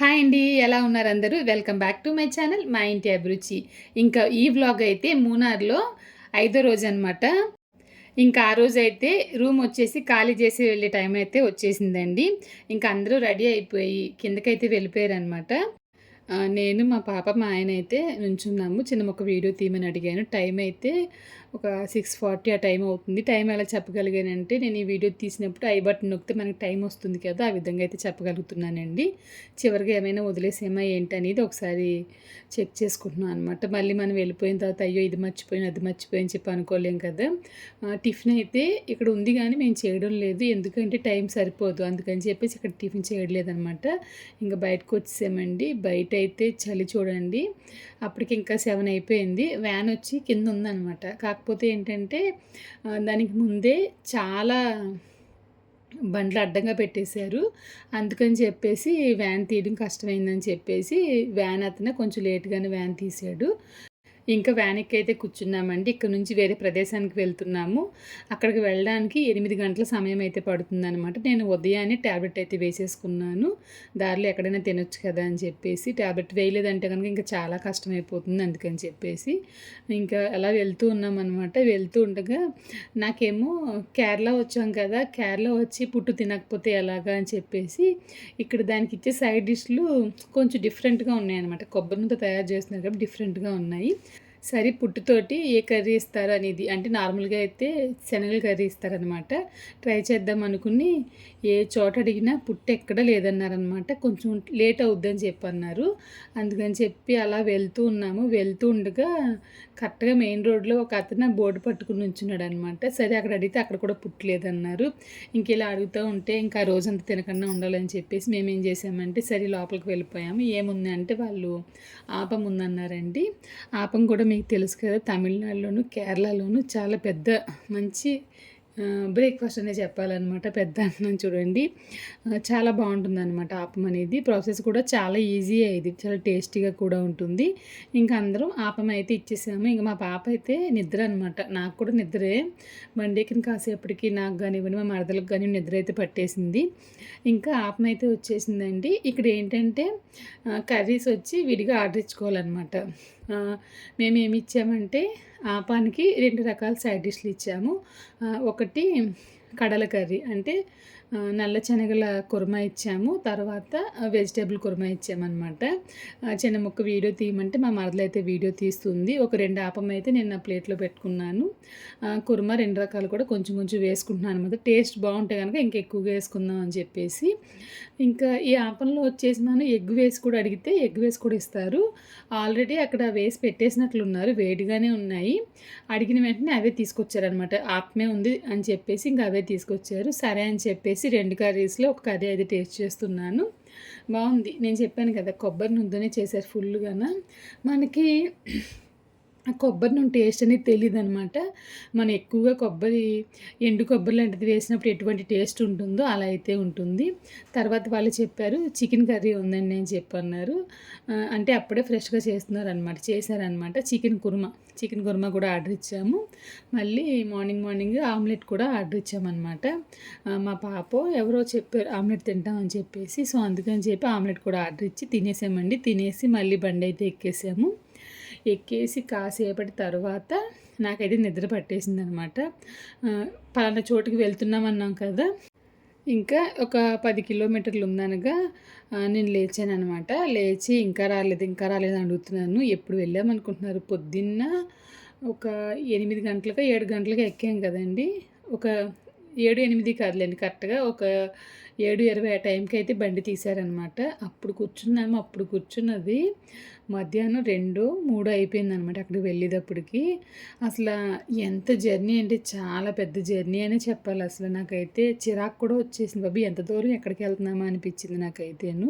Hi అండి ఎలా ఉన్నారు అందరూ? Welcome back to my channel మా ఇంటి అభిరుచి. ఇంకా ఈ వ్లాగ్ అయితే మూనార్లో ఐదో రోజు అనమాట ఇంకా ఆ రోజు అయితే రూమ్ వచ్చేసి ఖాళీ చేసి వెళ్ళే టైం అయితే వచ్చేసిందండి. ఇంకా అందరూ రెడీ అయిపోయి కిందకైతే వెళ్ళిపోయారు అనమాట నేను మా పాప మా ఆయన అయితే నుంచున్నాము. చిన్న ఒక వీడియో తీయమని అడిగాను. టైం అయితే ఒక సిక్స్ ఫార్టీ ఆ టైం అవుతుంది. టైం ఎలా చెప్పగలిగానంటే నేను ఈ వీడియో తీసినప్పుడు ఐ బటన్ నొక్కితే మనకి టైం వస్తుంది కదా ఆ విధంగా అయితే చెప్పగలుగుతున్నానండి. చివరిగా ఏమైనా వదిలేసేమా అనేది ఒకసారి చెక్ చేసుకుంటున్నాను అనమాట మళ్ళీ మనం వెళ్ళిపోయిన తర్వాత అయ్యో ఇది మర్చిపోయిన అది మర్చిపోయిన చెప్పి అనుకోలేం కదా. టిఫిన్ అయితే ఇక్కడ ఉంది కానీ మేము చేయడం లేదు. ఎందుకంటే టైం సరిపోదు. అందుకని చెప్పేసి ఇక్కడ టిఫిన్ చేయడం లేదనమాట ఇంకా బయటకు వచ్చేసామండి. బయట అయితే చలి చూడండి. అప్పటికి ఇంకా సెవెన్ అయిపోయింది. వ్యాన్ వచ్చి కింద ఉందన్నమాట. కాకపోతే కాకపోతే ఏంటంటే దానికి ముందే చాలా బండ్లు అడ్డంగా పెట్టేశారు. అందుకని చెప్పేసి వ్యాన్ తీయడం కష్టమైందని చెప్పేసి వ్యాన్ అతను కొంచెం లేట్గానే వ్యాన్ తీసాడు ఇంకా వ్యాన్కి అయితే కూర్చున్నామండి. ఇక్కడ నుంచి వేరే ప్రదేశానికి వెళ్తున్నాము. అక్కడికి వెళ్ళడానికి ఎనిమిది గంటల సమయం అయితే పడుతుందనమాట నేను ఉదయాన్నే ట్యాబ్లెట్ అయితే వేసేసుకున్నాను. దారిలో ఎక్కడైనా తినొచ్చు కదా అని చెప్పేసి ట్యాబ్లెట్ వేయలేదంటే కనుక ఇంకా చాలా కష్టమైపోతుంది అందుకని చెప్పేసి ఇంకా అలా వెళ్తూ ఉన్నామన్నమాట. వెళ్తూ ఉండగా నాకేమో కేరళ వచ్చాం కదా కేరళ వచ్చి పుట్టు తినకపోతే ఎలాగా అని చెప్పేసి ఇక్కడ దానికి ఇచ్చే సైడ్ డిష్లు కొంచెం డిఫరెంట్గా ఉన్నాయి అనమాట తయారు చేస్తున్నారు కాబట్టి డిఫరెంట్గా ఉన్నాయి. సరే పుట్టుతోటి ఏ కర్రీ ఇస్తారు అనేది అంటే నార్మల్గా అయితే శనగలు కర్రీ ఇస్తారనమాట ట్రై చేద్దాం అనుకుని ఏ చోట అడిగినా పుట్టు ఎక్కడ లేదన్నారనమాట కొంచెం లేట్ అవుద్దని చెప్పి అన్నారు అందుకని చెప్పి అలా వెళ్తూ ఉన్నాము. వెళ్తూ ఉండగా కరెక్ట్గా మెయిన్ రోడ్లో ఒక అతను బోర్డు పట్టుకుని ఉంచున్నాడు అనమాట సరే అక్కడ అడిగితే అక్కడ కూడా పుట్టలేదన్నారు ఇంక ఇలా అడుగుతూ ఉంటే ఇంకా రోజంతా తినకుండా ఉండాలని చెప్పేసి మేము ఏం చేసామంటే సరే లోపలికి వెళ్ళిపోయాము. ఏముంది అంటే వాళ్ళు ఆపం ఉందన్నారండి. ఆపం కూడా మీకు తెలుసు కదా తమిళనాడులోను కేరళలోను చాలా పెద్ద మంచి బ్రేక్ఫాస్ట్ అనేది చెప్పాలన్నమాట. పెద్ద అన్నం చూడండి. చాలా బాగుంటుంది అనమాట ఆపం అనేది. ప్రాసెస్ కూడా చాలా ఈజీ అయ్యేది చాలా టేస్టీగా కూడా ఉంటుంది. ఇంకా అందరం ఆపం అయితే ఇచ్చేసాము. ఇంకా మా పాప అయితే నిద్ర అనమాట నాకు కూడా నిద్రే. బండికి కాసేపటికి నాకు కానివ్వండి మా మరదలకు కానీ నిద్ర అయితే పట్టేసింది. ఇంకా ఆపం అయితే వచ్చేసిందండి. ఇక్కడ ఏంటంటే కర్రీస్ వచ్చి విడిగా ఆర్డర్ ఇచ్చుకోవాలన్నమాట. మేము ఏమి ఇచ్చామంటే ఆపానికి రెండు రకాల సైడ్ డిష్లు ఇచ్చాము. ఒకటి కడల కర్రీ అంటే నల్ల శనగల కుర్మా ఇచ్చాము. తర్వాత వెజిటేబుల్ కుర్మా ఇచ్చామన్నమాట. చిన్న ముక్క వీడియో తీయమంటే మా మరదలు అయితే వీడియో తీస్తుంది. ఒక రెండు ఆపం అయితే నేను నా ప్లేట్లో పెట్టుకున్నాను. కుర్మా రెండు రకాలు కూడా కొంచెం కొంచెం వేసుకుంటున్నాను అనమాట టేస్ట్ బాగుంటే కనుక ఇంకా ఎక్కువగా వేసుకుందాం అని చెప్పేసి. ఇంకా ఈ ఆపంలో వచ్చేసి మనం ఎగ్ వేసి కూడా అడిగితే ఎగ్ వేసి కూడా ఇస్తారు. ఆల్రెడీ అక్కడ వేసి పెట్టేసినట్లున్నారు వేడిగానే ఉన్నాయి. అడిగిన వెంటనే అవే తీసుకొచ్చారనమాట ఆపమే ఉంది అని చెప్పేసి ఇంకా అవే తీసుకొచ్చారు. సరే అని చెప్పేసి రెండు కర్రీస్లో ఒక కర్రీ అయితే టేస్ట్ చేస్తున్నాను. బాగుంది నేను చెప్పాను కదా కొబ్బరి నుందనే చేశారు ఫుల్గాన మనకి కొబ్బరి నూనె టేస్ట్ అనేది తెలియదు అనమాట మనం ఎక్కువగా కొబ్బరి ఎండు కొబ్బరి లాంటిది వేసినప్పుడు ఎటువంటి టేస్ట్ ఉంటుందో అలా అయితే ఉంటుంది. తర్వాత వాళ్ళు చెప్పారు చికెన్ కర్రీ ఉందండి అని చెప్పన్నారు. అంటే అప్పుడే ఫ్రెష్గా చేస్తున్నారు అనమాట చేశారనమాట చికెన్ కుర్మా చికెన్ కుర్మా కూడా ఆర్డర్ ఇచ్చాము. మళ్ళీ మార్నింగ్ మార్నింగ్ ఆమ్లెట్ కూడా ఆర్డర్ ఇచ్చామన్నమాట. మా పాప ఎవరో చెప్పారు ఆమ్లెట్ తింటామని చెప్పేసి సో అందుకని చెప్పి ఆమ్లెట్ కూడా ఆర్డర్ ఇచ్చి తినేసామండి. తినేసి మళ్ళీ బండి అయితే ఎక్కేసాము. ఎక్కేసి కాసేపటి తర్వాత నాకైతే నిద్ర పట్టేసింది అనమాట పలానా చోటుకి వెళ్తున్నామన్నాం కదా. ఇంకా ఒక పది కిలోమీటర్లు ఉందనగా నేను లేచాను అనమాట లేచి ఇంకా రాలేదు ఇంకా రాలేదు అడుగుతున్నాను. ఎప్పుడు వెళ్ళామనుకుంటున్నారు పొద్దున్న ఒక ఎనిమిది గంటలకు ఏడు గంటలకు ఎక్కాం కదండి. ఒక ఏడు ఎనిమిది కాదులేండి కరెక్ట్గా ఒక ఏడు ఇరవై ఆ టైంకి అయితే బండి తీశారనమాట. అప్పుడు కూర్చున్నాము అప్పుడు కూర్చున్నది మధ్యాహ్నం రెండు మూడు అయిపోయింది అనమాట అక్కడికి వెళ్ళేటప్పటికి. అసలు ఎంత జర్నీ అంటే చాలా పెద్ద జర్నీ అనే చెప్పాలి అసలు నాకైతే. చిరాకు కూడా వచ్చేసింది బాబు ఎంత దూరం ఎక్కడికి వెళ్తున్నామా అనిపించింది నాకైతేను.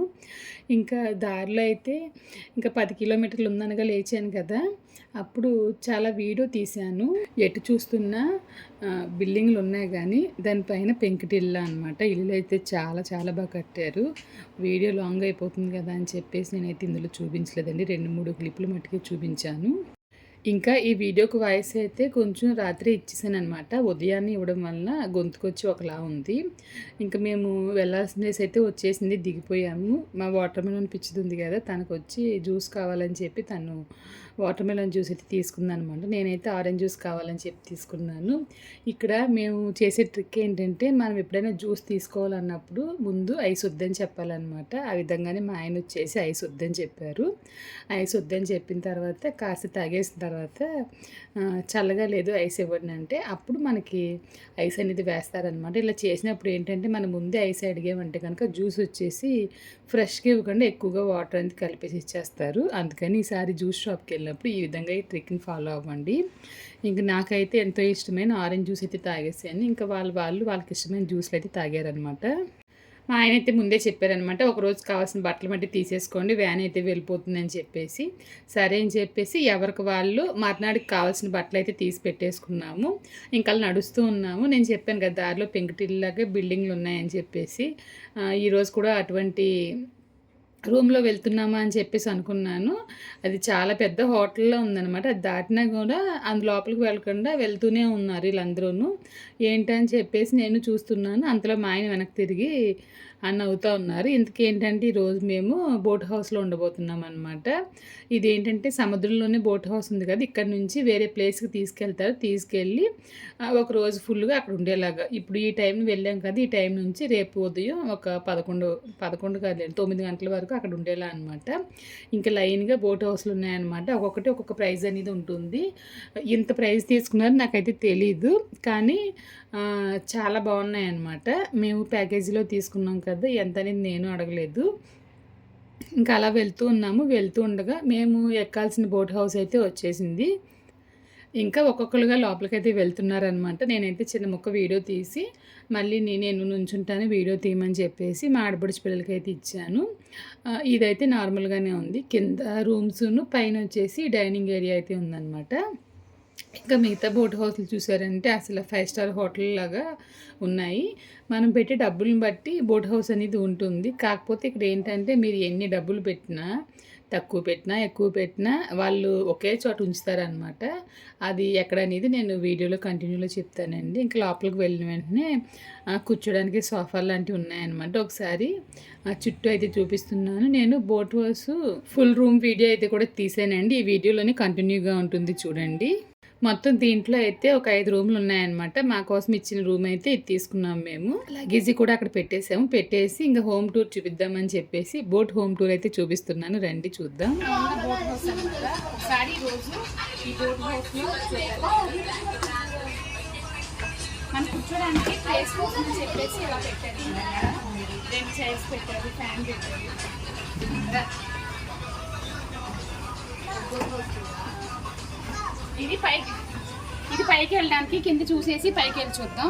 ఇంకా దారిలో అయితే ఇంకా పది కిలోమీటర్లు ఉందనగా లేచాను కదా. అప్పుడు చాలా వీడియో తీశాను. ఎటు చూస్తున్నా బిల్డింగ్లు ఉన్నాయి కానీ దానిపైన పెంకుటిల్లా అనమాట ఇల్లు అయితే చాలా చాలా బాగా కట్టారు. వీడియో లాంగ్ అయిపోతుంది కదా అని చెప్పేసి నేనైతే ఇందులో చూపించలేదండి. రెండు మూడు క్లిప్లు మట్టుకే చూపించాను. ఇంకా ఈ వీడియోకి వాయిస్ అయితే కొంచెం రాత్రి ఇచ్చేసాను అనమాట ఉదయాన్నే ఇవ్వడం వలన గొంతుకొచ్చి ఒకలా ఉంది. ఇంకా మేము వెళ్ళాల్సిన ప్లేస్ అయితే వచ్చేసింది. దిగిపోయాము. మా వాటర్ మెలన్ పిచ్చిది ఉంది కదా తనకు వచ్చి జ్యూస్ కావాలని చెప్పి తను వాటర్ మెలన్ జ్యూస్ అయితే తీసుకుందాను అనమాట నేనైతే ఆరెంజ్ జ్యూస్ కావాలని చెప్పి తీసుకున్నాను. ఇక్కడ మేము చేసే ట్రిక్ ఏంటంటే మనం ఎప్పుడైనా జ్యూస్ తీసుకోవాలన్నప్పుడు ముందు ఐస్ వద్దని చెప్పాలన్నమాట. ఆ విధంగానే మా ఆయన వచ్చేసి ఐస్ వద్దని చెప్పారు. ఐస్ వద్దని చెప్పిన తర్వాత కాస్త తాగేసిన తర్వాత తర్వాత చల్లగా లేదు ఐస్ ఇవ్వండి అంటే అప్పుడు మనకి ఐస్ అనేది వేస్తారనమాట. ఇలా చేసినప్పుడు ఏంటంటే మనం ముందే ఐస్ అడిగామంటే కనుక జ్యూస్ వచ్చేసి ఫ్రెష్గా ఇవ్వకుండా ఎక్కువగా వాటర్ అనేది కలిపేసి ఇచ్చేస్తారు. అందుకని ఈసారి జ్యూస్ షాప్కి వెళ్ళినప్పుడు ఈ విధంగా ఈ ట్రిక్ని ఫాలో అవ్వండి. ఇంక నాకైతే ఎంతో ఇష్టమైన ఆరెంజ్ జ్యూస్ అయితే తాగేసాను. ఇంకా వాళ్ళు వాళ్ళు వాళ్ళకి ఇష్టమైన జ్యూస్లు అయితే తాగారనమాట. మా ఆయన అయితే ముందే చెప్పారనమాట ఒకరోజు కావాల్సిన బట్టలు మట్టి తీసేసుకోండి వ్యాన్ అయితే వెళ్ళిపోతుందని చెప్పేసి. సరే అని చెప్పేసి ఎవరికి వాళ్ళు మర్నాడికి కావాల్సిన బట్టలు అయితే తీసి పెట్టేసుకున్నాము ఇంకా నడుస్తూ ఉన్నాము నేను చెప్పాను కదా దారిలో పెంకుటిల్లాగా బిల్డింగ్లు ఉన్నాయని చెప్పేసి. ఈరోజు కూడా అటువంటి రూమ్లో వెళ్తున్నామా అని చెప్పేసి అనుకున్నాను. అది చాలా పెద్ద హోటల్లో ఉందన్నమాట. అది దాటినా కూడా అందు లోపలికి వెళ్ళకుండా వెళ్తూనే ఉన్నారు వీళ్ళందరూ ఏంటని చెప్పేసి నేను చూస్తున్నాను. అంతలో మా ఆయన వెనక్కి తిరిగి అని అవుతూ ఉన్నారు. ఇంతకేంటంటే ఈరోజు మేము బోట్ హౌస్లో ఉండబోతున్నాం అనమాట ఇది ఏంటంటే సముద్రంలోనే బోట్ హౌస్ ఉంది కదా ఇక్కడ నుంచి వేరే ప్లేస్కి తీసుకెళ్తారు. తీసుకెళ్ళి ఒక రోజు ఫుల్గా అక్కడ ఉండేలాగా. ఇప్పుడు ఈ టైం వెళ్ళాం కదా ఈ టైం నుంచి రేపు ఉదయం ఒక పదకొండు పదకొండు కాదు తొమ్మిది గంటల వరకు అక్కడ ఉండేలా అనమాట ఇంకా లైన్గా బోట్ హౌస్లు ఉన్నాయన్నమాట. ఒక్కొక్కటి ఒక్కొక్క ప్రైజ్ అనేది ఉంటుంది. ఇంత ప్రైజ్ తీసుకున్నారు నాకైతే తెలీదు. కానీ చాలా బాగున్నాయి అన్నమాట మేము ప్యాకేజీలో తీసుకున్నాం కదా ఎంత అనేది నేను అడగలేదు. ఇంకా అలా వెళ్తూ ఉన్నాము. వెళ్తూ ఉండగా మేము ఎక్కాల్సిన బోట్ హౌస్ అయితే వచ్చేసింది. ఇంకా ఒక్కొక్కరుగా లోపలికైతే వెళ్తున్నారనమాట నేనైతే చిన్న ముక్క వీడియో తీసి మళ్ళీ నేను నుంచుంటాను వీడియో తీయమని చెప్పేసి మా ఆడపడిచి పిల్లలకి అయితే ఇచ్చాను ఇదైతే నార్మల్గానే ఉంది. కింద రూమ్స్ను పైన వచ్చేసి డైనింగ్ ఏరియా అయితే ఉందన్నమాట. ఇంకా మిగతా బోట్ హౌస్లు చూసారంటే అసలు ఫైవ్ స్టార్ హోటల్ లాగా ఉన్నాయి. మనం పెట్టే డబ్బులను బట్టి బోట్ హౌస్ అనేది ఉంటుంది. కాకపోతే ఇక్కడ ఏంటంటే మీరు ఎన్ని డబ్బులు పెట్టినా తక్కువ పెట్టినా ఎక్కువ పెట్టినా వాళ్ళు ఒకే చోట ఉంచుతారనమాట అది ఎక్కడ అనేది నేను వీడియోలో కంటిన్యూలో చెప్తానండి. ఇంకా లోపలికి వెళ్ళిన వెంటనే కూర్చోడానికి సోఫా లాంటివి ఉన్నాయన్నమాట. ఒకసారి చుట్టూ అయితే చూపిస్తున్నాను. నేను boat house full room video అయితే కూడా తీసానండి. ఈ వీడియోలోనే కంటిన్యూగా ఉంటుంది చూడండి. మొత్తం దీంట్లో అయితే ఒక ఐదు రూమ్లు ఉన్నాయన్నమాట. మా కోసం ఇచ్చిన రూమ్ అయితే ఇది తీసుకున్నాం మేము. లగేజీ కూడా అక్కడ పెట్టేసాము. పెట్టేసి ఇంకా హోమ్ టూర్ చూపిద్దామని చెప్పేసి బోట్ హోమ్ టూర్ అయితే చూపిస్తున్నాను. రండి చూద్దాం. మనం కూర్చోడానికి ప్లేస్ కోసం చెప్పేసి ఇలా పెట్టారు. రెండు చైర్స్ పెట్టారు ఫ్యాన్ పెట్టారు. ఇది పైకి. ఇది పైకి వెళ్ళడానికి కింద చూసేసి పైకి వెళ్ళి చూద్దాం.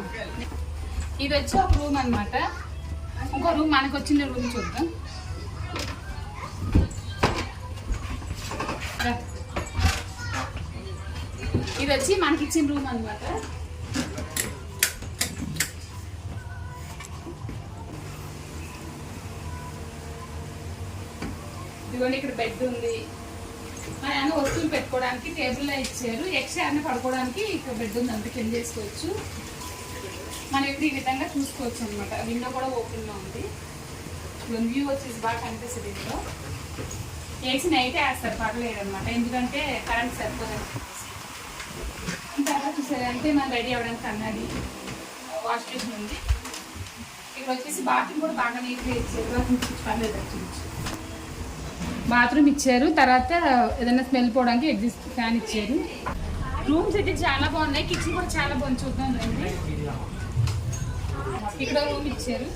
ఇది వచ్చి ఒక రూమ్ అనమాట ఇంకో రూమ్ మనకు వచ్చిన రూమ్ చూద్దాం. ఇది వచ్చి మనకి ఇచ్చిన రూమ్ అనమాట ఇదిగోండి ఇక్కడ బెడ్ ఉంది. ఆయన వస్తువులు పెట్టుకోవడానికి టేబుల్లో ఇచ్చారు. ఎక్స్ట్రా అన్న పడుకోవడానికి ఇక్కడ బెడ్ ఉంది అంత కింద చేసుకోవచ్చు. మనం ఇప్పుడు ఈ విధంగా చూసుకోవచ్చు అనమాట విండో కూడా ఓపెన్లో ఉంది. వ్యూ వచ్చేసి బాగా కనిపిస్తుంది ఇంట్లో ఏసీ నైటే వేస్తారు పర్లేదు అనమాట ఎందుకంటే కరెంట్ సరిపోదు. తర్వాత అలా చూసారంటే మనం రెడీ అవ్వడానికి అన్నది వాష్ బేసిన్ ఉంది. ఇక్కడ వచ్చేసి బాత్రూమ్ కూడా బాగా నీట్గా ఇచ్చేది పర్లేదు చూపించు బాత్రూమ్ ఇచ్చారు. తర్వాత ఏదైనా స్మెల్ పోవడానికి ఎగ్జిస్ట్ ఫ్యాన్ ఇచ్చారు. రూమ్స్ అయితే చాలా బాగున్నాయి. కిచెన్ కూడా చాలా బాగుంది. చూద్దాం రండి. ఇక్కడ రూమ్ ఇచ్చారు.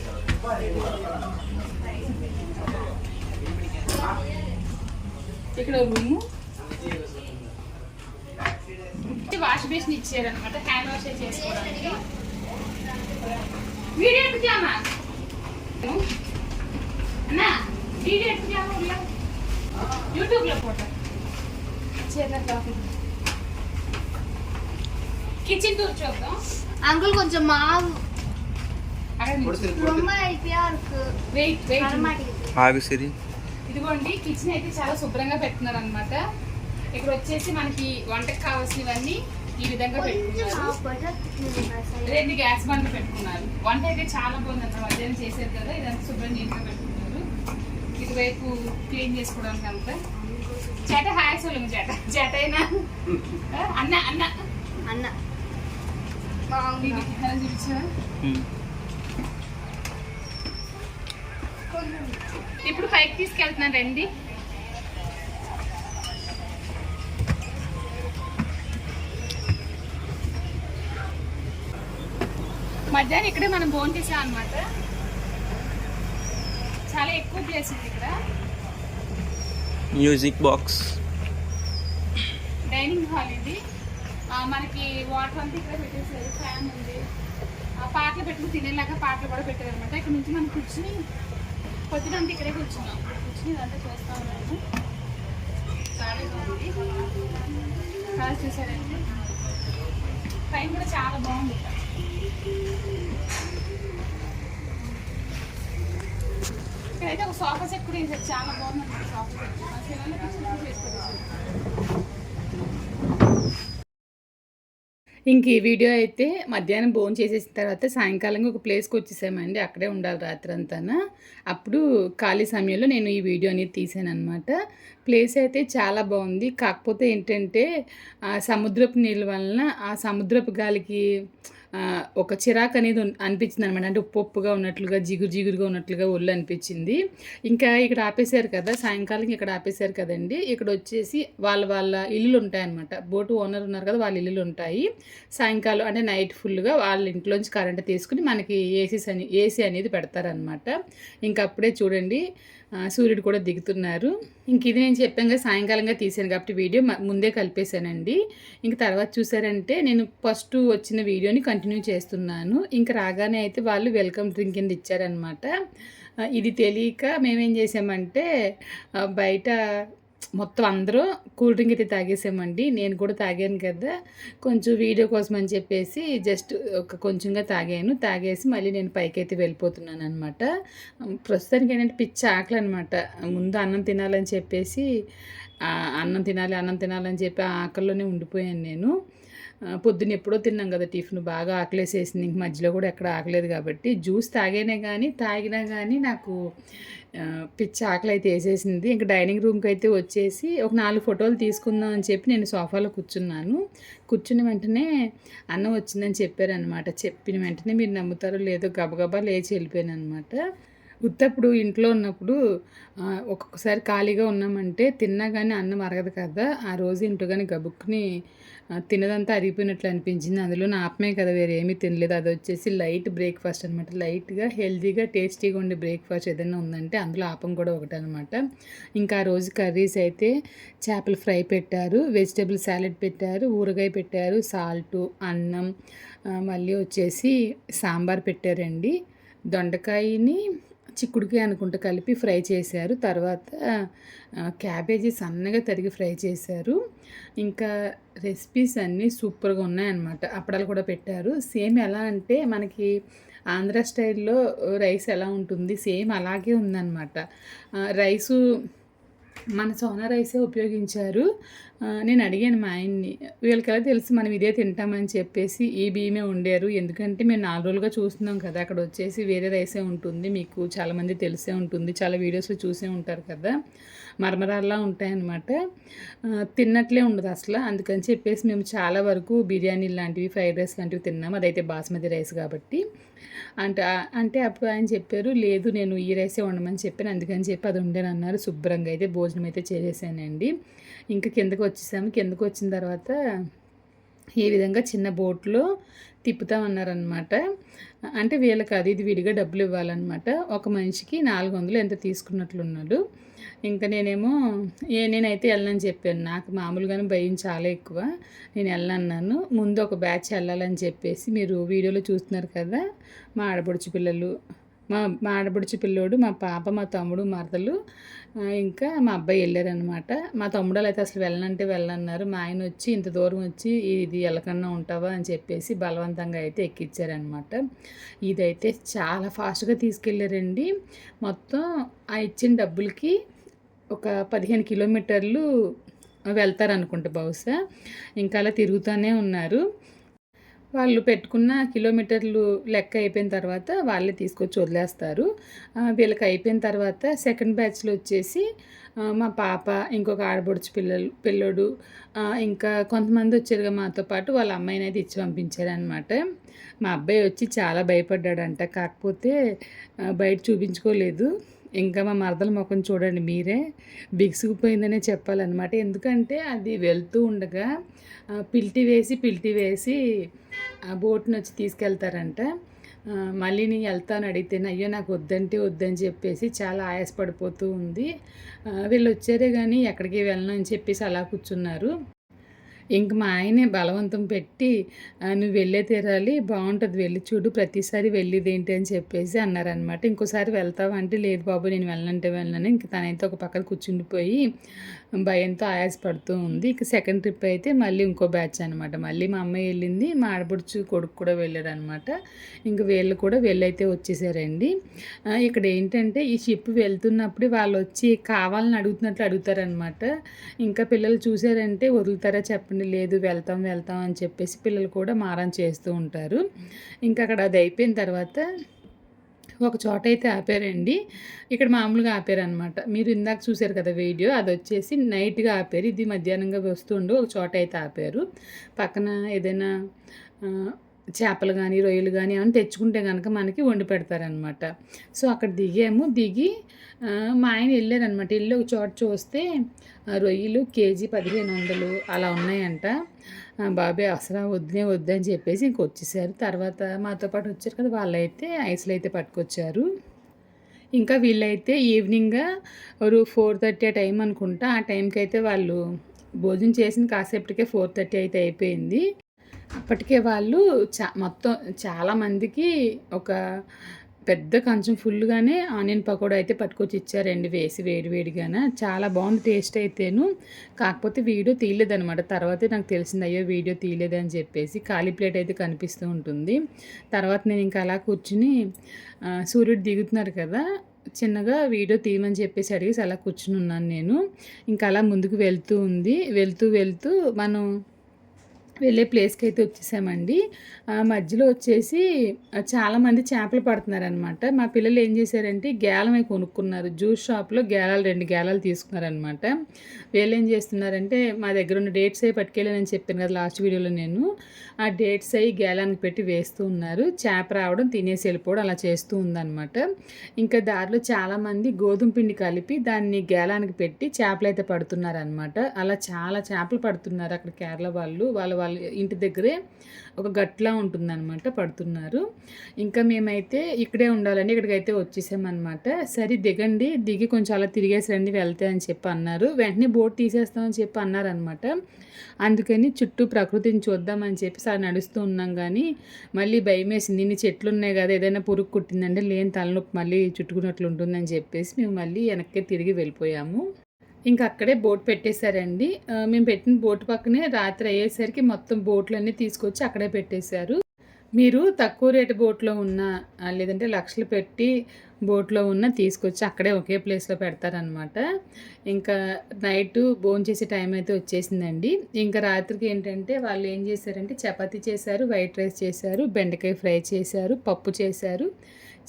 ఇక్కడ రూమ్. వాష్ బేసిన్ ఇచ్చారు అనమాట హ్యాండ్ వాష్ చేసుకోవడానికి. వీడియో ఎట్టుకామా అన్నా వీడియో ఎట్టుకామా యూట్యూబ్లో ఫోటో కిచెన్ టూర్ చూద్దాం அங்குள் கொஞ்சம் மாவு అక్కడ నిల్చో. ரொம்ப ஹெல்ப்பியா இருக்கு వెయిట్ వెయిట్ வரமாட்டேங்குது ఆగు సిరి ఇదిగోండి కిచెన్ అయితే చాలా శుభ్రంగా పెడుతున్నారు అనమాట ఇక్కడ వచ్చేసి మనకి వంటకు కావాల్సినవన్నీ ఈ విధంగా పెట్టుకున్నారు రెండు గ్యాస్ బండ్లు పెట్టుకున్నారు వంట అయితే చాలా బాగుంది అంత మధ్యాహ్నం చేశారు కదా ఇదంతా శుభ్రం నీట్గా పెట్టుకున్నారు ఇటువైపు క్లీన్ చేసుకోవడానికి అంతా. చేట హాయ్ సొల్లుంగ చేట. చేట అయినా అన్న. అన్న. అన్న ఇప్పుడు పైకి తీసుకెళ్తున్నాను రండి. మధ్యాహ్నం ఇక్కడే మనం భోజనం చేసాం అనమాట చాలా ఎక్కువ ప్లేస్ ఉంది ఇక్కడ. మ్యూజిక్ బాక్స్ డైనింగ్ హాల్ ఇది. మనకి వాటర్ అంతా ఇక్కడ పెట్టేసారు ఫ్యాన్ ఉంది. ఆ, పాటలు పెట్టుకుని తినేలాగా పాటలు కూడా పెట్టారు అనమాట ఇక్కడ నుంచి మనం కూర్చుని పొద్దున అంతా ఇక్కడే కూర్చున్నాం. కూర్చుని ఇదంతా చూస్తా ఉన్నాము ఖాళీగా ఉంది కాదు చూసారండి. పైన కూడా చాలా బాగుంది. ఇక్కడైతే ఒక సోఫా సెట్ కూడా వేసారు చాలా బాగుంది సోఫా సెట్ మా ఇంక ఈ వీడియో అయితే మధ్యాహ్నం భోజనం చేసేసిన తర్వాత సాయంకాలంగా ఒక ప్లేస్కి వచ్చేసామండి. అక్కడే ఉండాలి రాత్రి అంతా అప్పుడు ఖాళీ సమయంలో నేను ఈ వీడియో అనేది తీసాను అనమాట ప్లేస్ అయితే చాలా బాగుంది. కాకపోతే ఏంటంటే ఆ సముద్రపు నీళ్ళ వలన ఆ సముద్రపు గాలికి ఒక చిరాకు అనేది అనిపించింది అనమాట అంటే ఉప్పు ఉప్పుగా ఉన్నట్లుగా జిగురు జిగురుగా ఉన్నట్లుగా ఒళ్ళు అనిపించింది. ఇంకా ఇక్కడ ఆపేశారు కదా సాయంకాలం ఇక్కడ ఆపేశారు కదండి. ఇక్కడ వచ్చేసి వాళ్ళ వాళ్ళ ఇల్లులు ఉంటాయన్నమాట. బోటు ఓనర్ ఉన్నారు కదా వాళ్ళ ఇల్లులు ఉంటాయి. సాయంకాలం అంటే నైట్ ఫుల్గా వాళ్ళ ఇంట్లోంచి కరెంట్ తీసుకుని మనకి ఏసీస్ అని ఏసీ అనేది పెడతారనమాట ఇంకా అప్పుడే చూడండి సూర్యుడు కూడా దిగుతున్నారు. ఇంక ఇది నేను చెప్పాను కదా సాయంకాలంగా తీసాను కాబట్టి వీడియో ముందే కలిపేశానండి. ఇంక తర్వాత చూసారంటే నేను ఫస్ట్ వచ్చిన వీడియోని కంటిన్యూ చేస్తున్నాను. ఇంకా రాగానే అయితే వాళ్ళు వెల్కమ్ డ్రింక్ కింద ఇచ్చారనమాట ఇది తెలియక మేమేం చేసామంటే బయట మొత్తం అందరూ కూల్ డ్రింక్ అయితే తాగేసామండి. నేను కూడా తాగాను కదా. కొంచెం వీడియో కోసం అని చెప్పేసి జస్ట్ ఒక కొంచెంగా తాగాను. తాగేసి మళ్ళీ నేను పైకి అయితే వెళ్ళిపోతున్నాను అనమాట ప్రస్తుతానికి ఏంటంటే పిచ్చి ఆకలి అనమాట ముందు అన్నం తినాలని చెప్పేసి అన్నం తినాలి అన్నం తినాలని చెప్పి ఆ ఆకలిలోనే ఉండిపోయాను నేను. పొద్దున్న ఎప్పుడో తిన్నాం కదా టిఫిన్ బాగా ఆకలేసేసింది. ఇంక మధ్యలో కూడా ఎక్కడ ఆకలేదు కాబట్టి జ్యూస్ తాగానే కానీ తాగినా కానీ నాకు పిచ్చి ఆకలి అయితే వేసేసింది. ఇంకా డైనింగ్ రూమ్కి అయితే వచ్చేసి ఒక నాలుగు ఫోటోలు తీసుకుందాం అని చెప్పి నేను సోఫాలో కూర్చున్నాను. కూర్చున్న వెంటనే అన్నం వచ్చిందని చెప్పారనమాట చెప్పిన వెంటనే మీరు నమ్ముతారో లేదో గబగబా లేచి వెళ్ళిపోయాను అనమాట ఉత్తప్పుడు ఇంట్లో ఉన్నప్పుడు ఒక్కొక్కసారి ఖాళీగా ఉన్నామంటే తిన్నా కానీ అన్నం అరగదు కదా. ఆ రోజు ఇంట్లో కానీ గబుక్కుని తినదంతా అరిగిపోయినట్లు అనిపించింది. అందులో నా ఆపమే కదా వేరే ఏమీ తినలేదు. అది వచ్చేసి లైట్ బ్రేక్ఫాస్ట్ అనమాట లైట్గా హెల్తీగా టేస్టీగా ఉండే బ్రేక్ఫాస్ట్ ఏదైనా ఉందంటే అందులో ఆపం కూడా ఒకటి అనమాట ఇంకా ఆ రోజు కర్రీస్ అయితే చేపల ఫ్రై పెట్టారు వెజిటేబుల్ సాలెడ్ పెట్టారు ఊరగాయ పెట్టారు సాల్టు అన్నం మళ్ళీ వచ్చేసి సాంబార్ పెట్టారండి. దొండకాయని చిక్కుడుకాయ అనుకుంటా కలిపి ఫ్రై చేశారు. తర్వాత క్యాబేజీ సన్నగా తరిగి ఫ్రై చేశారు. ఇంకా రెసిపీస్ అన్నీ సూపర్గా ఉన్నాయన్నమాట. అప్పడాలు కూడా పెట్టారు. సేమ్ ఎలా అంటే మనకి ఆంధ్ర స్టైల్లో రైస్ ఎలా ఉంటుంది సేమ్ అలాగే ఉందన్నమాట. రైసు మన సోనా రైసే ఉపయోగించారు. నేను అడిగాను మా ఆయన్ని వీళ్ళకెలా తెలుసు మనం ఇదే తింటామని చెప్పేసి ఈ బియ్యమే వండారు. ఎందుకంటే మేము నాలుగు రోజులుగా చూస్తున్నాం కదా అక్కడ వచ్చేసి వేరే రైసే ఉంటుంది మీకు చాలామంది తెలిసే ఉంటుంది చాలా వీడియోస్లో చూసే ఉంటారు కదా. మరమరాల్లా ఉంటాయన్నమాట. తిన్నట్లే ఉండదు అసలు. అందుకని చెప్పేసి మేము చాలా వరకు బిర్యానీ లాంటివి ఫ్రైడ్ రైస్ లాంటివి తిన్నాం. అదైతే బాస్మతి రైస్ కాబట్టి. అంటే అంటే అప్పుడు ఆయన చెప్పారు లేదు నేను ఈ రైసే వండమని చెప్పాను. అందుకని చెప్పి అది వండాను అన్నారు శుభ్రంగా అయితే భోజనం అయితే చేసేసానండి. ఇంకా కిందకి వచ్చేసాము. కిందకి వచ్చిన తర్వాత ఈ విధంగా చిన్న బోట్లో తిప్పుతా ఉన్నారనమాట అంటే వీళ్ళకి అది ఇది విడిగా డబ్బులు ఇవ్వాలన్నమాట. ఒక మనిషికి నాలుగు వందలు ఎంత తీసుకున్నట్లున్నాడు. ఇంకా నేనేమో ఏ నేనైతే వెళ్ళనని చెప్పాను. నాకు మామూలుగానే భయం చాలా ఎక్కువ. నేను వెళ్ళన్నాను ముందు ఒక బ్యాచ్ వెళ్ళాలని చెప్పేసి మీరు వీడియోలో చూస్తున్నారు కదా మా ఆడపడుచు పిల్లలు మా మా ఆడపడుచు పిల్లోడు మా పాప మా తమ్ముడు మరదలు ఇంకా మా అబ్బాయి వెళ్ళారనమాట మా తమ్ముడు అయితే అసలు వెళ్ళనంటే వెళ్ళన్నారు మా ఆయన వచ్చి ఇంత దూరం వచ్చి ఇది వెళ్ళకన్నా ఉంటావా? అని చెప్పేసి బలవంతంగా అయితే ఎక్కించారనమాట ఇదైతే చాలా ఫాస్ట్గా తీసుకెళ్ళారండి. మొత్తం ఆ ఇచ్చిన డబ్బులకి ఒక పదిహేను కిలోమీటర్లు వెళ్తారనుకుంటా బహుశా. ఇంకా అలా తిరుగుతూనే ఉన్నారు. వాళ్ళు పెట్టుకున్న కిలోమీటర్లు లెక్క అయిపోయిన తర్వాత వాళ్ళే తీసుకొచ్చి వదిలేస్తారు. వీళ్ళకి అయిపోయిన తర్వాత సెకండ్ బ్యాచ్లో వచ్చేసి మా పాప ఇంకొక ఆడబొడుచు పిల్లలు పిల్లోడు ఇంకా కొంతమంది వచ్చారుగా మాతో పాటు వాళ్ళ అమ్మాయిని అయితే ఇచ్చి పంపించారనమాట మా అబ్బాయి వచ్చి చాలా భయపడ్డాడంట. కాకపోతే బయట చూపించుకోలేదు. ఇంకా మా మరదల ముఖం చూడండి మీరే బిగుసుకుపోయిందనే చెప్పాలన్నమాట. ఎందుకంటే అది వెళ్తూ ఉండగా పిల్టి వేసి పిల్టి వేసి ఆ బోట్ని వచ్చి తీసుకెళ్తారంట మళ్ళీ నేను వెళ్తాను అడిగితే అయ్యో నాకు వద్దంటే వద్దని చెప్పేసి చాలా ఆయాసపడిపోతూ ఉంది. వీళ్ళు వచ్చారే కానీ ఎక్కడికి వెళ్ళను అని చెప్పేసి అలా కూర్చున్నారు. ఇంక మా ఆయనే బలవంతం పెట్టి నువ్వు వెళ్ళే తీరాలి బాగుంటుంది వెళ్ళి చూడు ప్రతిసారి వెళ్ళేది ఏంటి అని చెప్పేసి అన్నారనమాట ఇంకోసారి వెళ్తావా అంటే లేదు బాబు నేను వెళ్ళనంటే వెళ్ళను. ఇంక తనైతే ఒక పక్కన కూర్చుండిపోయి భయంతో ఆయాసపడుతూ ఉంది. ఇక సెకండ్ ట్రిప్ అయితే మళ్ళీ ఇంకో బ్యాచ్ అనమాట మళ్ళీ మా అమ్మాయి వెళ్ళింది. మా ఆడపడుచు కొడుకు కూడా వెళ్ళాడు అనమాట ఇంకా వీళ్ళు కూడా వెళ్ళైతే వచ్చేసారండి. ఇక్కడ ఏంటంటే ఈ షిప్ వెళ్తున్నప్పుడు వాళ్ళు వచ్చి కావాలని అడుగుతున్నట్లు అడుగుతారనమాట ఇంకా పిల్లలు చూసారంటే వదులుతారా చెప్పండి. లేదు వెళ్తాం వెళ్తాం అని చెప్పేసి పిల్లలు కూడా మారం చేస్తూ ఉంటారు. ఇంకా అక్కడ అది అయిపోయిన తర్వాత ఒక చోట అయితే ఆపారండి. ఇక్కడ మామూలుగా ఆపారనమాట మీరు ఇందాక చూశారు కదా వీడియో అది వచ్చేసి నైట్గా ఆపారు. ఇది మధ్యాహ్నంగా వస్తుండు ఒక చోట అయితే ఆపారు. పక్కన ఏదైనా చేపలు కానీ రొయ్యలు కానీ ఏమైనా తెచ్చుకుంటే కనుక మనకి వండి పెడతారనమాట సో అక్కడ దిగాము. దిగి మా ఆయన వెళ్ళారనమాట వెళ్ళి ఒక చోట చూస్తే ఆ, రొయ్యలు కేజీ పదిహేను వందలు అలా ఉన్నాయంట. బాబాయ్ అసలు వద్దునే వద్దని చెప్పేసి ఇంక వచ్చేసారు. తర్వాత మాతో పాటు వచ్చారు కదా వాళ్ళైతే ఐస్లు అయితే పట్టుకొచ్చారు. ఇంకా వీళ్ళైతే ఈవినింగ్ ఒక ఫోర్ థర్టీ ఆ టైం అనుకుంటా. ఆ టైంకి అయితే వాళ్ళు భోజనం చేసిన కాసేపటికే ఫోర్ థర్టీ అయితే అయిపోయింది. అప్పటికే వాళ్ళు చా మొత్తం చాలామందికి ఒక పెద్ద కొంచెం ఫుల్గానే ఆనియన్ పకోడా అయితే పట్టుకొచ్చి ఇచ్చారండి వేసి వేడివేడిగానే చాలా బాగుంది టేస్ట్ అయితేను. కాకపోతే వీడియో తీయలేదనమాట తర్వాతే నాకు తెలిసింది అయ్యో వీడియో తీయలేదని చెప్పేసి ఖాళీ ప్లేట్ అయితే కనిపిస్తూ ఉంటుంది. తర్వాత నేను ఇంకా అలా కూర్చుని సూర్యుడు దిగుతున్నారు కదా చిన్నగా వీడియో తీయమని చెప్పేసి అడిగేసి అలా కూర్చుని ఉన్నాను నేను. ఇంకా అలా ముందుకు వెళ్తూ ఉంది. వెళ్తూ వెళ్తూ మనం వెళ్ళే ప్లేస్కి అయితే వచ్చేసామండి. ఆ మధ్యలో వచ్చేసి చాలామంది చేపలు పడుతున్నారనమాట మా పిల్లలు ఏం చేశారంటే గేలమే కొనుక్కున్నారు. జ్యూస్ షాప్లో గేలాలు రెండు గేలాలు తీసుకున్నారనమాట వీళ్ళు ఏం చేస్తున్నారంటే మా దగ్గర ఉన్న డేట్స్ అవి పట్టుకెళ్ళానని చెప్పాను కదా లాస్ట్ వీడియోలో నేను. ఆ డేట్స్ అయి గేలానికి పెట్టి వేస్తూ ఉన్నారు. చేప రావడం తినేసి వెళ్ళిపోవడం అలా చేస్తూ ఉందన్నమాట. ఇంకా దారిలో చాలామంది గోధుమ పిండి కలిపి దాన్ని గేలానికి పెట్టి చేపలు అయితే పడుతున్నారనమాట అలా చాలా చేపలు పడుతున్నారు అక్కడ కేరళ వాళ్ళు. వాళ్ళ వాళ్ళ ఇంటి దగ్గరే ఒక గట్లా ఉంటుందన్నమాట పడుతున్నారు. ఇంకా మేమైతే ఇక్కడే ఉండాలని ఇక్కడికైతే వచ్చేసామన్నమాట. సరే దిగండి దిగి కొంచెం అలా తిరిగేసరండి వెళ్తే అని చెప్పి అన్నారు. వెంటనే బోట్ తీసేస్తామని చెప్పి అన్నారనమాట అందుకని చుట్టూ ప్రకృతిని చూద్దామని చెప్పి సార్ నడుస్తూ ఉన్నాం కానీ మళ్ళీ భయం వేసింది ఇన్ని చెట్లు ఉన్నాయి కదా ఏదైనా పురుగు కుట్టిందంటే లేని తలనొప్పి మళ్ళీ చుట్టుకున్నట్లు ఉంటుందని చెప్పేసి మేము మళ్ళీ వెనక్కి తిరిగి వెళ్ళిపోయాము. ఇంకా అక్కడే బోట్ పెట్టేశారండి. మేము పెట్టిన బోట్ పక్కనే రాత్రి అయ్యేసరికి మొత్తం బోట్లన్నీ తీసుకొచ్చి అక్కడే పెట్టేశారు. మీరు తక్కువ రేటు బోట్లో ఉన్న లేదంటే లక్షలు పెట్టి బోట్లో ఉన్న తీసుకొచ్చి అక్కడే ఒకే ప్లేస్లో పెడతారనమాట ఇంకా నైట్ భోజనం చేసే టైం అయితే వచ్చేసిందండి. ఇంకా రాత్రికి ఏంటంటే వాళ్ళు ఏం చేశారంటే చపాతీ చేశారు వైట్ రైస్ చేశారు బెండకాయ ఫ్రై చేశారు పప్పు చేశారు.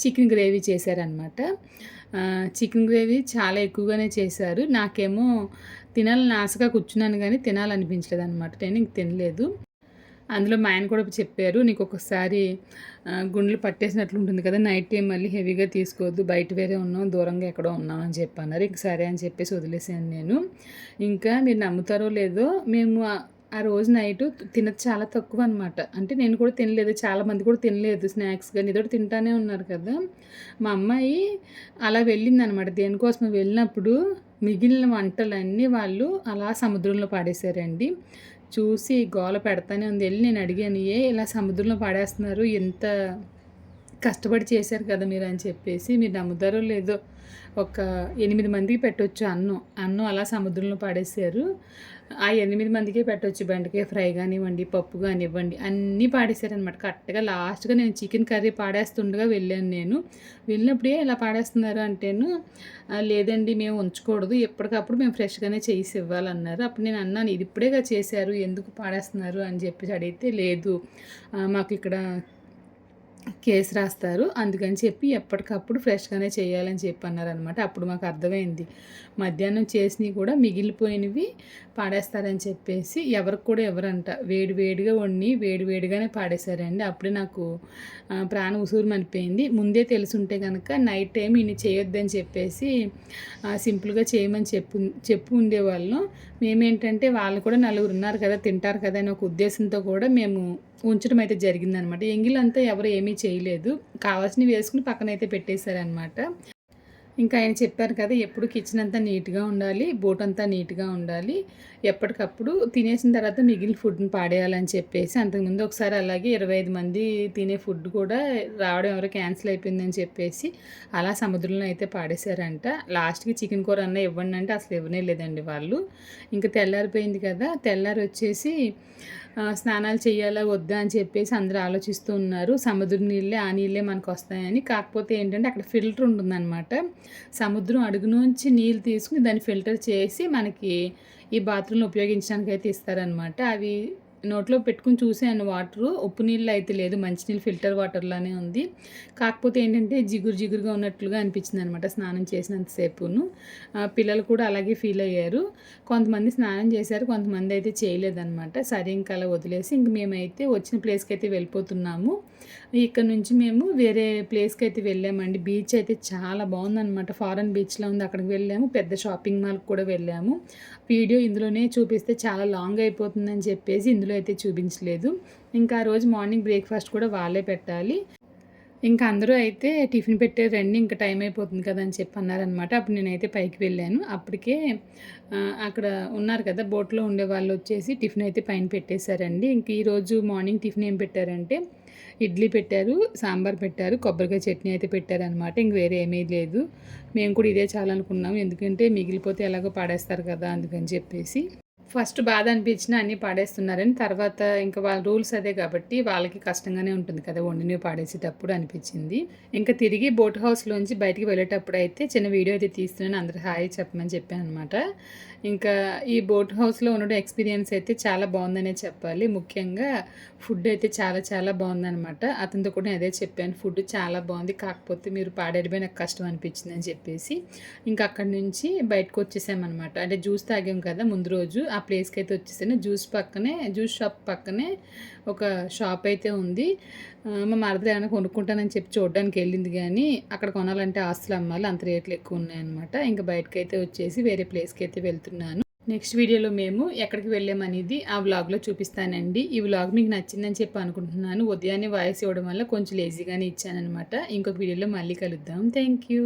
చికెన్ గ్రేవీ చేశారనమాట చికెన్ గ్రేవీ చాలా ఎక్కువగానే చేశారు. నాకేమో తినాలని ఆశగా కూర్చున్నాను కానీ తినాలనిపించలేదు అనమాట నేను ఇంక తినలేదు. అందులో మా ఆయన కూడా చెప్పారు నీకు ఒకసారి గుండెలు పట్టేసినట్లు ఉంటుంది కదా నైట్ టైం మళ్ళీ హెవీగా తీసుకోవద్దు. బయట వేరే ఉన్నాం దూరంగా ఎక్కడో ఉన్నాం అని చెప్పన్నారు. ఇంక సరే అని చెప్పేసి వదిలేసాను నేను. ఇంకా మీరు నమ్ముతారో లేదో మేము ఆ- రోజు నైట్ తినదు చాలా తక్కువ అనమాట అంటే నేను కూడా తినలేదు చాలా మంది కూడా తినలేదు స్నాక్స్ కానీ ఏదో తింటానే ఉన్నారు కదా. మా అమ్మాయి అలా వెళ్ళింది అనమాట దేనికోసం వెళ్ళినప్పుడు మిగిలిన వంటలన్నీ వాళ్ళు అలా సముద్రంలో పాడేశారండి. చూసి గోల పెడతానే ఉంది. వెళ్ళి నేను అడిగాను ఏ ఇలా సముద్రంలో పాడేస్తున్నారు? ఎంత కష్టపడి చేశారు కదా మీరు అని చెప్పేసి మీరు నమ్ముతారో లేదో ఒక ఎనిమిది మందికి పెట్టవచ్చు అన్నం. అన్నం అలా సముద్రంలో పాడేశారు. ఆ ఎనిమిది మందికి పెట్టవచ్చు బెండకాయ ఫ్రై కానివ్వండి పప్పు కానివ్వండి అన్నీ పాడేశారనమాట కరెక్ట్గా లాస్ట్గా నేను చికెన్ కర్రీ పాడేస్తుండగా వెళ్ళాను నేను. వెళ్ళినప్పుడే ఇలా పాడేస్తున్నారు అంటేను లేదండి మేము ఉంచకూడదు. ఎప్పటికప్పుడు మేము ఫ్రెష్గానే చేసి ఇవ్వాలన్నారు. అప్పుడు నేను అన్నాను ఇది ఇప్పుడేగా చేశారు. ఎందుకు పాడేస్తున్నారు? అని చెప్పేసి అడిగితే లేదు. మాకు ఇక్కడ కేసు రాస్తారు. అందుకని చెప్పి ఎప్పటికప్పుడు ఫ్రెష్గానే చేయాలని చెప్పి అన్నారనమాట అప్పుడు మాకు అర్థమైంది. మధ్యాహ్నం చేసినవి కూడా మిగిలిపోయినవి పాడేస్తారని చెప్పేసి ఎవరికి కూడా ఎవరంట. వేడి వేడిగా వండి వేడి వేడిగానే పాడేశారండి. అప్పుడే నాకు ఆ, ప్రాణం ఉసూరు మనిపోయింది ముందే తెలుసుంటే కనుక నైట్ టైం ఇన్ని చేయొద్దని చెప్పేసి సింపుల్గా చేయమని చెప్పు చెప్పు ఉండేవాళ్ళం. మేమేంటంటే వాళ్ళు కూడా నలుగురు ఉన్నారు కదా తింటారు కదా అని ఒక ఉద్దేశంతో కూడా మేము ఉంచడం అయితే జరిగిందనమాట. ఎంగిలంతా ఎవరు ఏమీ చేయలేదు. కావాల్సినవి వేసుకుని పక్కన అయితే పెట్టేశారనమాట. ఇంకా ఆయన చెప్పారు కదా ఎప్పుడు కిచెన్ అంతా నీట్గా ఉండాలి బోట్ అంతా నీట్గా ఉండాలి ఎప్పటికప్పుడు తినేసిన తర్వాత మిగిలిన ఫుడ్ని పాడేయాలని చెప్పేసి అంతకుముందు ఒకసారి అలాగే ఇరవై ఐదు మంది తినే ఫుడ్ కూడా రావడం ఎవరో క్యాన్సిల్ అయిపోయిందని చెప్పేసి అలా సముద్రంలో అయితే పాడేశారంట. లాస్ట్కి చికెన్ కూర అన్న ఇవ్వండి అంటే అసలు ఇవ్వనే లేదండి వాళ్ళు. ఇంకా తెల్లారిపోయింది కదా తెల్లారి వచ్చేసి స్నానాలు చేయాలా వద్దా అని చెప్పేసి అందరూ ఆలోచిస్తూ ఉన్నారు. సముద్రం నీళ్ళే ఆ నీళ్ళే మనకు వస్తాయని. కాకపోతే ఏంటంటే అక్కడ ఫిల్టర్ ఉంటుందన్నమాట. సముద్రం అడుగు నుంచి నీళ్ళు తీసుకుని దాన్ని ఫిల్టర్ చేసి మనకి ఈ బాత్రూంలో ఉపయోగించడానికి అయితే ఇస్తారనమాట అవి నోట్లో పెట్టుకుని చూశాను వాటరు. ఉప్పు నీళ్ళు అయితే లేదు. మంచినీళ్ళు ఫిల్టర్ వాటర్లానే ఉంది. కాకపోతే ఏంటంటే జిగురు జిగురుగా ఉన్నట్లుగా అనిపించింది అనమాట స్నానం చేసినంతసేపును పిల్లలు కూడా అలాగే ఫీల్ అయ్యారు. కొంతమంది స్నానం చేశారు. కొంతమంది అయితే చేయలేదన్నమాట సరే ఇంకా అలా వదిలేసి ఇంక మేమైతే వచ్చిన ప్లేస్కి అయితే వెళ్ళిపోతున్నాము. ఇక్కడ నుంచి మేము వేరే ప్లేస్కి అయితే వెళ్ళామండి. బీచ్ అయితే చాలా బాగుందన్నమాట. ఫారెన్ బీచ్లో ఉంది. అక్కడికి వెళ్ళాము. పెద్ద షాపింగ్ మాల్కి కూడా వెళ్ళాము. వీడియో ఇందులోనే చూపిస్తే చాలా లాంగ్ అయిపోతుందని చెప్పేసి ఇందులో అయితే చూపించలేదు. ఇంకా ఆ రోజు మార్నింగ్ బ్రేక్ఫాస్ట్ కూడా వాళ్ళే పెట్టాలి. ఇంకా అందరూ అయితే టిఫిన్ పెట్టారు రండి ఇంకా టైం అయిపోతుంది కదా అని చెప్పి అన్నారనమాట అప్పుడు నేనైతే పైకి వెళ్ళాను. అప్పటికే అక్కడ ఉన్నారు కదా బోట్లో ఉండే వాళ్ళు వచ్చేసి టిఫిన్ అయితే పైన పెట్టేశారండి. ఇంక ఈరోజు మార్నింగ్ టిఫిన్ ఏం పెట్టారంటే ఇడ్లీ పెట్టారు సాంబార్ పెట్టారు కొబ్బరికాయ చట్నీ అయితే పెట్టారనమాట ఇంక వేరే ఏమీ లేదు. మేము కూడా ఇదే చాలనుకున్నాము ఎందుకంటే మిగిలిపోతే ఎలాగో పాడేస్తారు కదా అందుకని చెప్పేసి. ఫస్ట్ బాధ అనిపించినా అన్నీ పాడేస్తున్నారని తర్వాత ఇంకా వాళ్ళ రూల్స్ అదే కాబట్టి వాళ్ళకి కష్టంగానే ఉంటుంది కదా వండినవి పాడేసేటప్పుడు అనిపించింది. ఇంకా తిరిగి బోట్ హౌస్లోంచి బయటికి వెళ్ళేటప్పుడు అయితే చిన్న వీడియో అయితే తీస్తున్నాను అందరు హాయ్ చెప్పమని చెప్పాను అనమాట ఇంకా ఈ బోట్ హౌస్లో ఉండడం ఎక్స్పీరియన్స్ అయితే చాలా బాగుందనే చెప్పాలి. ముఖ్యంగా ఫుడ్ అయితే చాలా చాలా బాగుందనమాట అతనితో కూడా అదే చెప్పాను ఫుడ్ చాలా బాగుంది కాకపోతే మీరు పాడేయడమే నాకు కష్టం అనిపించింది అని చెప్పేసి. ఇంకా అక్కడి నుంచి బయటకు వచ్చేసామన్నమాట. అంటే జ్యూస్ తాగాం కదా ముందు రోజు ఆ ప్లేస్కి అయితే వచ్చేసాను. జ్యూస్ పక్కనే జ్యూస్ షాప్ పక్కనే ఒక షాప్ అయితే ఉంది. మా మరదలు ఏమైనా కొనుక్కుంటానని చెప్పి చూడడానికి వెళ్ళింది కానీ అక్కడ కొనాలంటే ఆస్తులు అమ్మాలి. అంత రేట్లు ఎక్కువ ఉన్నాయన్నమాట. ఇంకా బయటకు అయితే వచ్చేసి వేరే ప్లేస్కి అయితే వెళ్తున్నాను. నెక్స్ట్ వీడియోలో మేము ఎక్కడికి వెళ్ళామనేది ఆ వ్లాగ్లో చూపిస్తానండి. ఈ వ్లాగ్ మీకు నచ్చిందని చెప్పి అనుకుంటున్నాను. ఉదయాన్నే వాయిస్ ఇవ్వడం వల్ల కొంచెం లేజీగానే ఇచ్చానమాట ఇంకొక వీడియోలో మళ్ళీ కలుద్దాం. Thank you